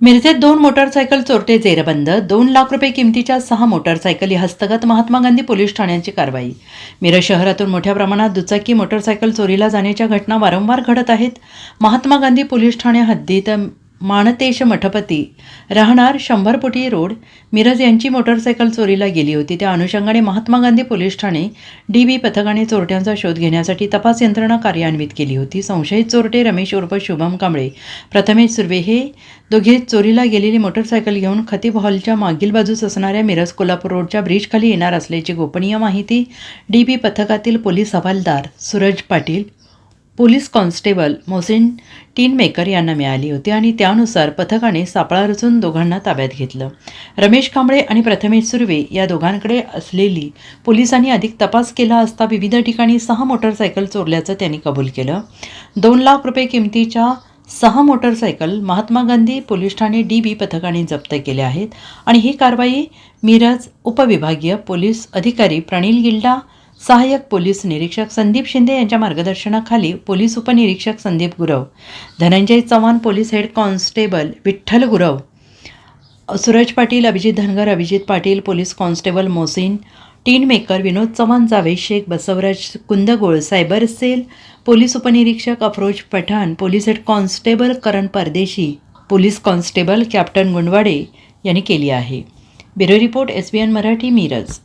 मिरजेत दोन मोटारसायकल चोरटे जेरबंद दोन लाख रुपये किमतीच्या सहा मोटारसायकली हस्तगत महात्मा गांधी पोलीस ठाण्याची कारवाई. मिरज शहरातून मोठ्या प्रमाणात दुचाकी मोटारसायकल चोरीला जाण्याच्या घटना वारंवार घडत आहेत. महात्मा गांधी पोलीस ठाणे हद्दीत माणतेश मठपती. राहणार शंभरपुटी रोड. मिरज यांची मोटारसायकल चोरीला गेली होती. त्या अनुषंगाने महात्मा गांधी पोलीस ठाणे डी बी पथकाने चोरट्यांचा शोध घेण्यासाठी तपास यंत्रणा कार्यान्वित केली होती. संशयित चोरटे रमेश उर्फ शुभम कांबळे. प्रथमेश सुर्वे हे दोघे चोरीला गेलेली मोटरसायकल घेऊन खतीब हॉलच्या मागील बाजूस असणाऱ्या मिरज कोल्हापूर रोडच्या ब्रिजखाली येणार असल्याची गोपनीय माहिती डी बी पथकातील पोलीस हवालदार सूरज पाटील पोलीस कॉन्स्टेबल मोसिन टीनमेकर यांना मिळाली होती आणि त्यानुसार पथकाने सापळा रचून दोघांना ताब्यात घेतलं. रमेश कांबळे आणि प्रथमेश सुर्वे या दोघांकडे असलेली पोलिसांनी अधिक तपास केला असता विविध ठिकाणी सहा मोटरसायकल चोरल्याचं त्यांनी कबूल केलं. दोन लाख रुपये किमतीच्या सहा मोटरसायकल महात्मा गांधी पोलीस ठाणे डी बी पथकाने जप्त केल्या आहेत आणि ही कारवाई मिरज उपविभागीय पोलीस अधिकारी प्रणील गिल्डा सहाय्यक पोलीस निरीक्षक संदीप शिंदे यांच्या मार्गदर्शनाखाली पोलीस उपनिरीक्षक Sandeep Gurav Dhananjay Chavan police head constable Vitthal Gurav Suraj Patil Abhijit Dhangar Abhijit Patil police constable Mosin Tinmaker Vinod Chavan Javed Shaikh Basavaraj Kundgol cyber cell police उपनिरीक्षक Afroz Pathan police head constable Karan Pardeshi police constable captain Gundwade यांनी केली आहे. Bureau report S B N Marathi Miraj.